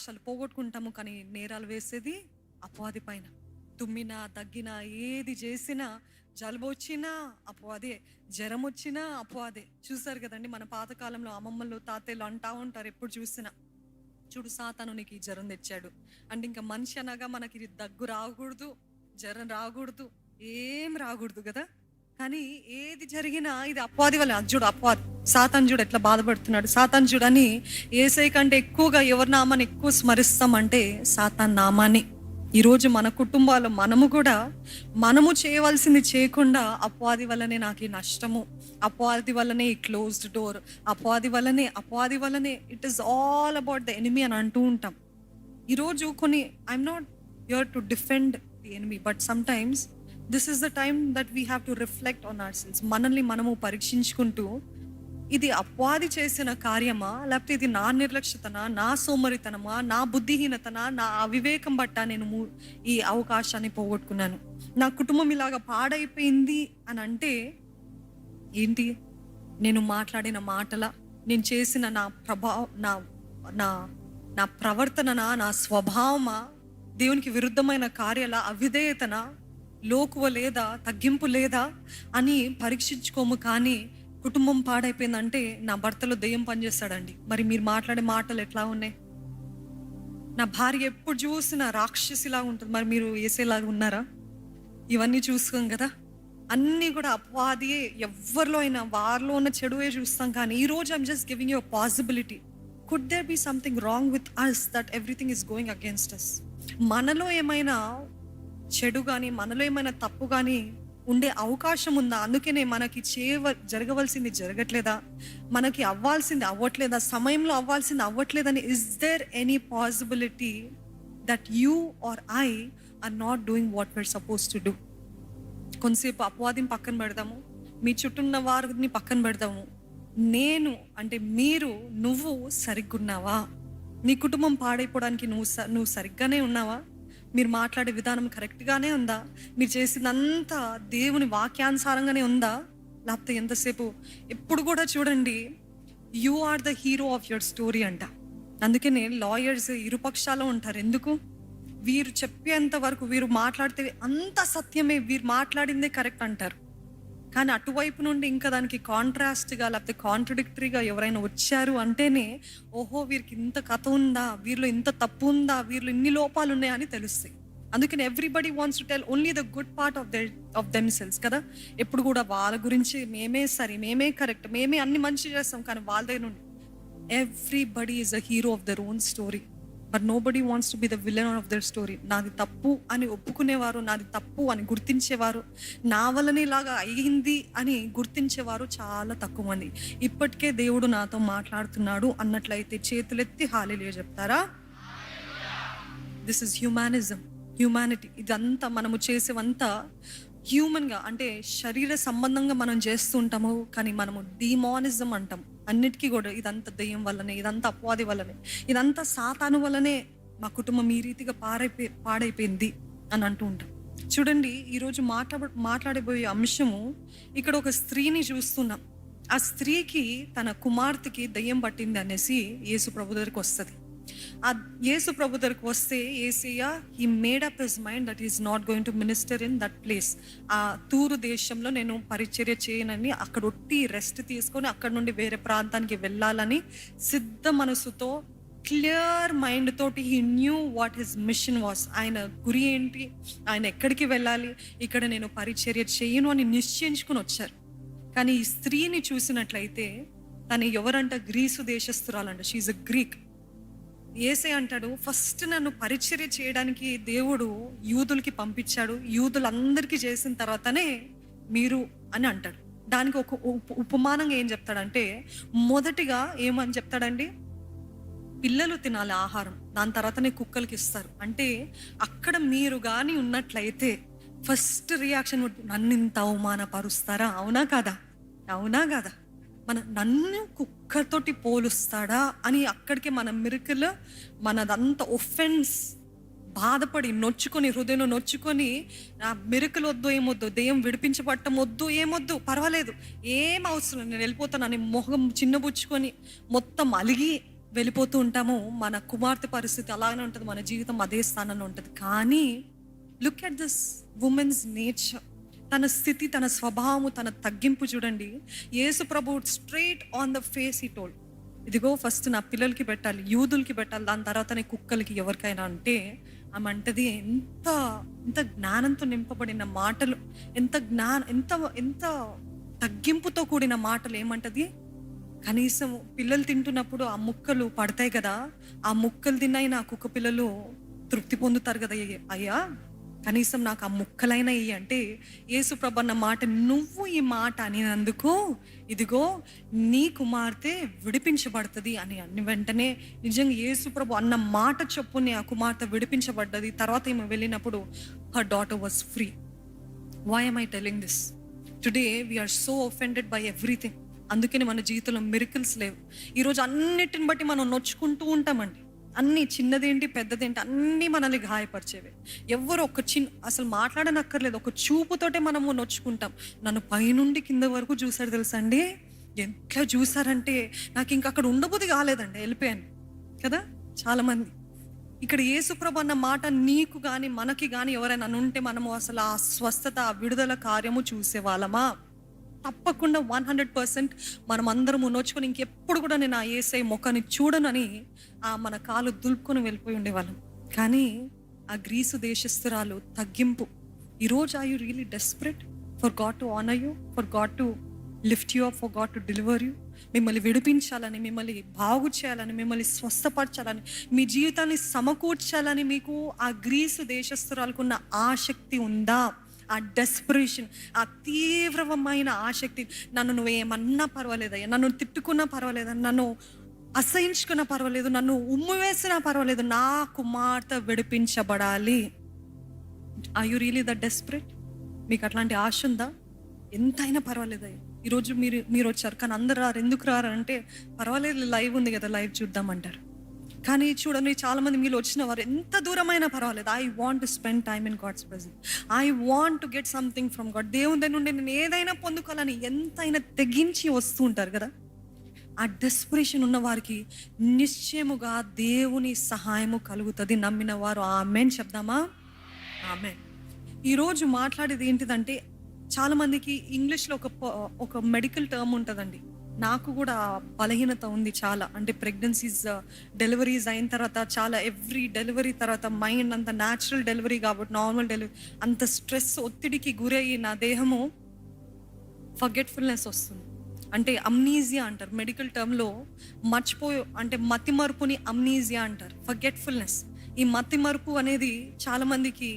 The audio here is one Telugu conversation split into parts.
అసలు పోగొట్టుకుంటాము కానీ నేరాలు వేసేది అపవాది పైన. తుమ్మినా తగ్గినా ఏది చేసినా జలుబు వచ్చినా అపవాదే జ్వరం వచ్చినా అపవాదే. చూసారు కదండి మన పాతకాలంలో అమ్మమ్మలు తాతయ్యలు అంటా ఉంటారు ఎప్పుడు చూసినా. చూడు సాతాను నీకు ఈ జ్వరం తెచ్చాడు. అంటే ఇంకా మనిషి అనగా మనకి ఇది దగ్గు రాకూడదు జ్వరం రాకూడదు ఏం రాకూడదు కదా? కానీ ఏది జరిగినా ఇది అపవాది వల్ల. అర్జుడు అపవాది. సాతాన్ ఎట్లా బాధపడుతున్నాడు. సాతాన్ అని ఏసై కంటే ఎక్కువగా ఎవరి నామాన్ని ఎక్కువ స్మరిస్తామంటే సాతాన్ నామాన్ని. ఈరోజు మన కుటుంబాలు మనము కూడా మనము చేయవలసింది చేయకుండా అపవాది వల్లనే నాకు ఈ నష్టము. అపవాది వల్లనే ఈ క్లోజ్డ్ డోర్ అపవాది వల్లనే అపవాది వల్లనే it is all about the enemy అని అంటూ ఉంటాం. ఈరోజు కొన్ని I'm not your to defend the enemy but sometimes this is the time that we have to reflect on ourselves మనల్ని మనము పరీక్షించుకుంటూ ఇది అపవాది చేసిన కార్యమా? లేకపోతే ఇది నా నిర్లక్ష్యతనా? నా సోమరితనమా? నా బుద్ధిహీనతనా? నా అవివేకం బట్ట నేను ఈ అవకాశాన్ని పోగొట్టుకున్నాను. నా కుటుంబం ఇలాగ పాడైపోయింది అని అంటే ఏంటి? నేను మాట్లాడిన మాటల నేను చేసిన నా ప్రభావ నా నా నా ప్రవర్తననా? నా స్వభావమా? దేవునికి విరుద్ధమైన కార్యాల అవిధేయతన? లోకువ లేదా తగ్గింపు లేదా అని పరీక్షించుకోము కానీ కుటుంబం పాడైపోయిందంటే నా భర్తలో దెయ్యం పనిచేస్తాడండి. మరి మీరు మాట్లాడే మాటలు ఎట్లా ఉన్నాయి? నా భార్య ఎప్పుడు చూసినా రాక్షసిలా ఉంటుంది. మరి మీరు వేసేలాగా ఉన్నారా? ఇవన్నీ చూసుకోం కదా. అన్నీ కూడా అపవాది ఎవరిలో అయినా వారిలో ఉన్న చెడువే చూస్తాం కానీ ఈ రోజు I'm just giving you possibility could there be something wrong with us that everything is going against us మనలో ఏమైనా చెడు కానీ మనలో ఏమైనా తప్పు కానీ ఉండే అవకాశం ఉందా? అందుకనే మనకి చేయవ జరగవలసింది జరగట్లేదా? మనకి అవ్వాల్సింది అవ్వట్లేదా? సమయంలో అవ్వాల్సింది అవ్వట్లేదని is there any possibility that you are I are not doing what we're suppose to do కొంతసేపు అపవాదిని పక్కన పెడదాము. మీ చుట్టూ ఉన్న వారిని పక్కన పెడదాము. నేను అంటే మీరు నువ్వు సరిగ్గున్నావా? నీ కుటుంబం పాడైపోవడానికి నువ్వు స- నువ్వు సరిగ్గానే ఉన్నావా? మీరు మాట్లాడే విధానం కరెక్ట్గానే ఉందా? మీరు చేసిందంతా దేవుని వాక్యానుసారంగానే ఉందా? లేకపోతే ఎంతసేపు? ఎప్పుడు కూడా చూడండి you are the hero of your story అంట. అందుకనే లాయర్స్ ఇరుపక్షాలు ఉంటారు. ఎందుకు? వీరు చెప్పేంత వరకు వీరు మాట్లాడితే అంత సత్యమే వీరు మాట్లాడిందే కరెక్ట్ అంటారు. కానీ అటువైపు నుండి ఇంకా దానికి కాంట్రాస్ట్గా లేకపోతే కాంట్రడిక్టరీగా ఎవరైనా వచ్చారు అంటేనే ఓహో వీరికి ఇంత కథ ఉందా? వీరిలో ఇంత తప్పు ఉందా? వీరిలో ఇన్ని లోపాలు ఉన్నాయని తెలుస్తాయి. అందుకని everybody wants to tell only the good part of the of themselves కదా? ఎప్పుడు కూడా వాళ్ళ గురించి మేమే సరే మేమే కరెక్ట్ మేమే అన్ని మంచి చేస్తాం కానీ వాళ్ళ దగ్గర నుండి. Everybody is a hero of their own story but nobody wants to be the villain of their story నాది తప్పు అని ఒప్పుకునేవారు నాది తప్పు అని గుర్తించేవారు నా వల్లనే ఇలాగా అయ్యింది అని గుర్తించేవారు చాలా తక్కువ మంది. ఇప్పటికే దేవుడు నాతో మాట్లాడుతున్నాడు అన్నట్లయితే చేతులెత్తి హాలేలియో చెప్తారా? దిస్ ఇస్ హ్యూమానిజం హ్యూమానిటీ ఇదంతా మనము చేసేవంతా హ్యూమన్గా అంటే శరీర సంబంధంగా మనం చేస్తూ ఉంటాము కానీ మనము డిమానిజం అంటాం అన్నిటికీ కూడా ఇదంతా దెయ్యం వల్లనే ఇదంతా అపవాది వల్లనే ఇదంతా సాతాను వల్లనే మా కుటుంబం ఈ రీతిగా పాడైపోయి పాడైపోయింది అని అంటూ ఉంటాం చూడండి ఈరోజు మాట్లాడ మాట్లాడబోయే అంశము ఇక్కడ ఒక స్త్రీని చూస్తున్నాం. ఆ స్త్రీకి తన కుమార్తెకి దయ్యం పట్టింది అనేసి యేసు ప్రభు దగ్గరికి వస్తుంది. ఆ యేసు ప్రభు దగ్గరకు వస్తే ఏసయ్య ఈ made up his mind that is not going to minister in that place ఆ తూరు దేశంలో నేను పరిచర్య చేయనని అక్కడ ఒట్టి రెస్ట్ తీసుకొని అక్కడ నుండి వేరే ప్రాంతానికి వెళ్ళాలని సిద్ధ మనసుతో క్లియర్ మైండ్ తోటి he knew what his mission was ఆయన గురి ఏంటి? ఆయన ఎక్కడికి వెళ్ళాలి? ఇక్కడ నేను పరిచర్య చేయను అని నిశ్చయించుకుని వచ్చారు. కానీ ఈ స్త్రీని చూసినట్లయితే తను ఎవరంట? గ్రీసు దేశస్తురాలంట షీఈ్ అ గ్రీక్ ఏసే అంటాడు ఫస్ట్ నన్ను పరిచర్య చేయడానికి దేవుడు యూదులకి పంపించాడు యూదులందరికీ చేసిన తర్వాతనే మీరు అని అంటాడు. దానికి ఒక ఉప- ఉపమానంగా ఏం చెప్తాడంటే మొదటిగా ఏమని చెప్తాడండి? పిల్లలు తినాలి ఆహారం దాని తర్వాతనే కుక్కలకి ఇస్తారు. అంటే అక్కడ మీరు కానీ ఉన్నట్లయితే ఫస్ట్ రియాక్షన్ నన్ను ఇంత అవమానపరుస్తారా? అవునా కాదా? అవునా కాదా? మన నన్ను కుక్కతోటి పోలుస్తాడా అని అక్కడికి మన మిరుకులు మనదంతా ఒఫెన్స్ బాధపడి నొచ్చుకొని హృదయంలో నొచ్చుకొని నా మెరుకులు వద్దు ఏమొద్దు దెయ్యం విడిపించబట్టం వద్దు ఏమొద్దు పర్వాలేదు ఏం అవసరం నేను వెళ్ళిపోతాను అని మొహం చిన్నబుచ్చుకొని మొత్తం అలిగి వెళ్ళిపోతూ ఉంటాము. మన కుమార్తె పరిస్థితి అలానే ఉంటుంది మన జీవితం అదే స్థానంలో ఉంటుంది. కానీ look at this women's nature తన స్థితి తన స్వభావము తన తగ్గింపు చూడండి. యేసు ప్రభు స్ట్రైట్ ఆన్ ద ఫేస్ ఈ టోల్ ఇదిగో ఫస్ట్ నా పిల్లలకి పెట్టాలి యూదులకి పెట్టాలి దాని తర్వాతనే కుక్కలకి ఎవరికైనా అంటే ఆమె అంటది ఎంత ఎంత జ్ఞానంతో నింపబడిన మాటలు ఎంత జ్ఞాన ఎంత ఎంత తగ్గింపుతో కూడిన మాటలు ఏమంటది? కనీసం పిల్లలు తింటున్నప్పుడు ఆ ముక్కలు పడతాయి కదా ఆ ముక్కలు తిన్నాయి నా కుక్క పిల్లలు తృప్తి పొందుతారు కదా అయ్యా? కనీసం నాకు ఆ ముక్కలైనా ఇయ్యి అంటే యేసుప్రభ అన్న మాట నువ్వు ఈ మాట అనినందుకు ఇదిగో నీ కుమార్తె విడిపించబడుతుంది అని అన్ని వెంటనే నిజంగా యేసుప్రభు అన్న మాట చొప్పునే ఆ కుమార్తె విడిపించబడ్డది. తర్వాత ఈమె వెళ్ళినప్పుడు her daughter was free why am I telling this today we're so offended by everything అందుకని మన జీవితంలో మిరికల్స్ లేవు. ఈరోజు అన్నిటిని బట్టి మనం నొచ్చుకుంటూ ఉంటామండి. అన్ని చిన్నదేంటి పెద్దదేంటి అన్నీ మనల్ని గాయపరిచేవి. ఎవరు ఒక చిన్న అసలు మాట్లాడనక్కర్లేదు. ఒక చూపుతోటే మనము నొచ్చుకుంటాం. నన్ను పైనుండి కింద వరకు చూసాడు తెలుసా అండి? ఎట్లా చూసారంటే నాకు ఇంక అక్కడ ఉండబుద్ధి కాలేదండి వెళ్ళిపోయాను. కదా? చాలామంది. ఇక్కడ యేసుప్రభు అన్న మాట నీకు కానీ మనకి కానీ ఎవరైనా ఉంటే మనము అసలు ఆ స్వస్థత ఆ విడుదల కార్యము చూసే వాళ్ళమా తప్పకుండా వన్ హండ్రెడ్ పర్సెంట్ మనం అందరం నోచుకొని ఇంకెప్పుడు కూడా నేను ఆ ఏసై ముఖాన్ని చూడనని ఆ మన కాలు దులుపుకొని వెళ్ళిపోయి ఉండేవాళ్ళం. కానీ ఆ గ్రీసు దేశస్తురాలు తగ్గింపు. ఈరోజు I you really desperate for God to honour you for God to lift you for God to deliver you మిమ్మల్ని విడిపించాలని మిమ్మల్ని బాగు చేయాలని మిమ్మల్ని స్వస్థపరచాలని మీ జీవితాన్ని సమకూర్చాలని మీకు ఆ గ్రీసు దేశస్తురాలకున్న ఆసక్తి ఉందా? ఆ డెస్పరేషన్ ఆ తీవ్రమైన ఆసక్తి. నన్ను నువ్వు ఏమన్నా పర్వాలేదయ్యా నన్ను తిట్టుకున్నా పర్వాలేదు నన్ను అసహించుకున్నా పర్వాలేదు నన్ను ఉమ్ము వేసినా పర్వాలేదు నా కుమార్తె విడిపించబడాలి. I you really the desperate మీకు అట్లాంటి ఆశ ఉందా? ఎంతైనా పర్వాలేదు ఈరోజు మీరు మీరు వచ్చారు కానీ అందరు రారు ఎందుకు రారు అంటే పర్వాలేదు లైవ్ ఉంది కదా లైవ్ చూద్దామంటారు కానీ చూడండి చాలామంది మీరు వచ్చిన వారు ఎంత దూరమైనా పర్వాలేదు. I want to spend time in God's present I want to get something from God దేవుని దగ్గర నుండి నేను ఏదైనా పొందుకోవాలని ఎంతైనా తెగించి వస్తూ ఉంటారు కదా? ఆ డెస్పిరేషన్ ఉన్న వారికి నిశ్చయముగా దేవుని సహాయము కలుగుతుంది. నమ్మిన వారు ఆమెన్. చెప్దామా? ఆమె ఈరోజు మాట్లాడేది ఏంటిదంటే చాలామందికి ఇంగ్లీష్లో ఒక ప- ఒక మెడికల్ టర్మ్ ఉంటుందండి. నాకు కూడా బలహీనత ఉంది చాలా. అంటే ప్రెగ్నెన్సీస్ డెలివరీస్ uh, అయిన తర్వాత చాలా ఎవ్రీ డెలివరీ తర్వాత మైండ్ అంత న్యాచురల్ డెలివరీ కాబట్టి నార్మల్ డెలివరీ అంత స్ట్రెస్ ఒత్తిడికి గురయ్యి నా దేహము ఫర్గెట్ఫుల్నెస్ వస్తుంది. అంటే అమ్నీజియా అంటారు. మెడికల్ టర్మ్లో మర్చిపోయి అంటే మతి మరుపుని అమ్నీజియా అంటారు. ఫర్గెట్ఫుల్నెస్ ఈ మతి మరుపు అనేది చాలామందికి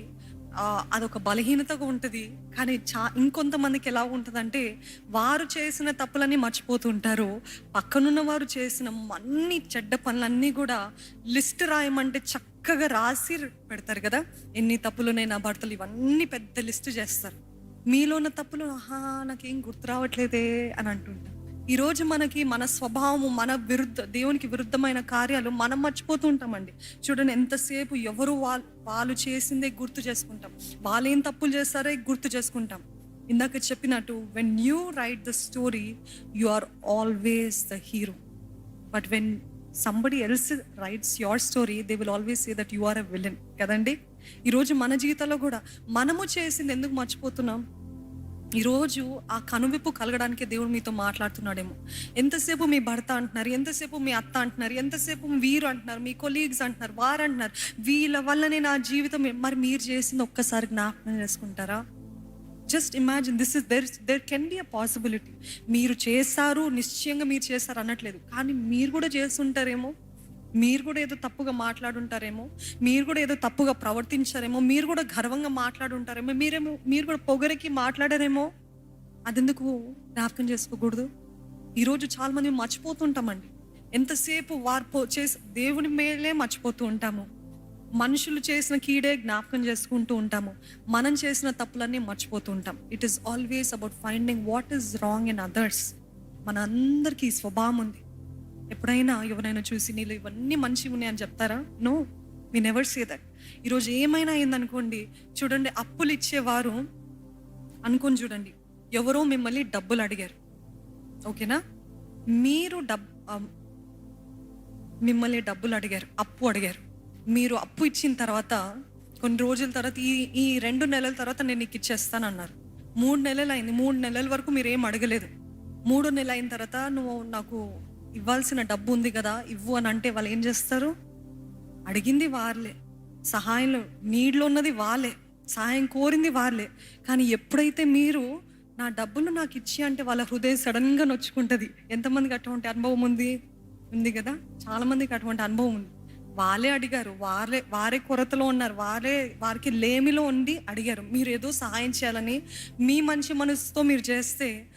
అదొక బలహీనతగా ఉంటుంది. కానీ చా ఇంకొంతమందికి ఎలా ఉంటుందంటే వారు చేసిన తప్పులన్నీ మర్చిపోతుంటారు పక్కనున్న వారు చేసిన అన్ని చెడ్డ పనులన్నీ కూడా లిస్ట్ రాయమంటే చక్కగా రాసి పెడతారు కదా. ఎన్ని తప్పులున్నాయి నా భర్తలు ఇవన్నీ పెద్ద లిస్ట్ చేస్తారు. మీలో ఉన్న తప్పులు ఆహా నాకేం గుర్తు రావట్లేదే అని అంటుంటారు. ఈరోజు మనకి మన స్వభావము మన విరుద్ధ దేవునికి విరుద్ధమైన కార్యాలు మనం మర్చిపోతూ ఉంటామండి. చూడండి ఎంతసేపు ఎవరు వాళ్ళు వాళ్ళు చేసిందే గుర్తు చేసుకుంటాం. వాళ్ళు ఏం తప్పులు చేస్తారో గుర్తు చేసుకుంటాం. ఇందాక చెప్పినట్టు when you write the story you are always the hero but when somebody else writes your story they will always say that you are a villain కదండి? ఈరోజు మన జీవితంలో కూడా మనము చేసింది ఎందుకు మర్చిపోతున్నాం? ఈరోజు ఆ కనువిప్పు కలగడానికి దేవుడు మీతో మాట్లాడుతున్నాడేమో. ఎంతసేపు మీ భర్త అంటున్నారు ఎంతసేపు మీ అత్త అంటున్నారు ఎంతసేపు వీరు అంటున్నారు మీ కొలీగ్స్ అంటున్నారు వారు అంటున్నారు వీళ్ళ వల్లనే నా జీవితం మరి మీరు చేసింది ఒక్కసారి జ్ఞాపకం చేసుకుంటారా? Just imagine this is there there can be a possibility మీరు చేస్తారు నిశ్చయంగా మీరు చేస్తారు అనట్లేదు కానీ మీరు కూడా చేస్తుంటారేమో? మీరు కూడా ఏదో తప్పుగా మాట్లాడుంటారేమో మీరు కూడా ఏదో తప్పుగా ప్రవర్తించారేమో మీరు కూడా గర్వంగా మాట్లాడుంటారేమో మీరేమో మీరు కూడా పొగరికి మాట్లాడారేమో అదెందుకు జ్ఞాపకం చేసుకోకూడదు? ఈరోజు చాలామంది మర్చిపోతుంటామండి. ఎంతసేపు వారు పో- చేసి దేవుని మేలే మర్చిపోతూ ఉంటాము. మనుషులు చేసిన కీడే జ్ఞాపకం చేసుకుంటూ ఉంటాము. మనం చేసిన తప్పులన్నీ మర్చిపోతూ ఉంటాం. It is always about finding what is wrong in others మన అందరికీ స్వభావం ఉంది. ఎప్పుడైనా ఎవరైనా చూసి నీళ్ళు ఇవన్నీ మంచిగా ఉన్నాయి అని చెప్తారా? నో మీ నెవర్ సే దట్ ఈరోజు ఏమైనా అయిందనుకోండి చూడండి అప్పులు ఇచ్చేవారు అనుకొని చూడండి ఎవరో మిమ్మల్ని డబ్బులు అడిగారు. ఓకేనా? మీరు డబ్ మిమ్మల్ని డబ్బులు అడిగారు అప్పు అడిగారు. మీరు అప్పు ఇచ్చిన తర్వాత కొన్ని రోజుల తర్వాత ఈ ఈ రెండు నెలల తర్వాత నేను నీకు ఇచ్చేస్తాను అన్నారు మూడు నెలలు అయింది మూడు నెలల వరకు మీరు ఏం అడగలేదు. మూడు నెలలు అయిన తర్వాత నువ్వు నాకు ఇవ్వాల్సిన డబ్బు ఉంది కదా ఇవ్వు అని అంటే వాళ్ళు ఏం చేస్తారు? అడిగింది వాళ్ళే సహాయంలో నీడ్లో ఉన్నది వాళ్ళే. సహాయం కోరింది వాళ్ళే. కానీ ఎప్పుడైతే మీరు నా డబ్బును నాకు ఇచ్చి అంటే వాళ్ళ హృదయం సడన్గా నొచ్చుకుంటుంది. ఎంతమందికి అటువంటి అనుభవం ఉంది? ఉంది కదా? చాలామందికి అటువంటి అనుభవం ఉంది. వాళ్ళే అడిగారు. వారే వారే కొరతలో ఉన్నారు. వారే వారికి లేమిలో ఉండి అడిగారు. మీరు ఏదో సహాయం చేయాలని మీ మంచి మనసుతో మీరు చేస్తే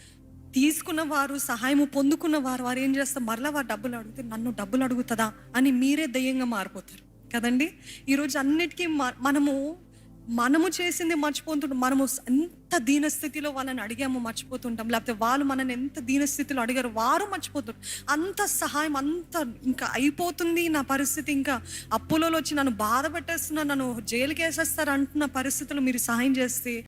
తీసుకున్న వారు సహాయము పొందుకున్న వారు వారు ఏం చేస్తారు? మరలా వారు డబ్బులు అడిగితే నన్ను డబ్బులు అడుగుతుందా? అని మీరే దయ్యంగా మారిపోతారు. కదండి? ఈరోజు అన్నిటికీ మ- మనము మనము చేసింది మర్చిపోతుంటాం. మనము ఎంత దీనస్థితిలో వాళ్ళని అడిగామో మర్చిపోతుంటాం. లేకపోతే వాళ్ళు మనని ఎంత దీనస్థితిలో అడిగారు వారు మర్చిపోతారు అంత సహాయం అంత ఇంకా అయిపోతుంది నా పరిస్థితి. ఇంకా అప్పులలో వచ్చి నన్ను బాధ పెట్టేస్తున్నా నన్ను జైలుకి వేసేస్తారు అంటున్న పరిస్థితులు మీరు సహాయం చేస్తే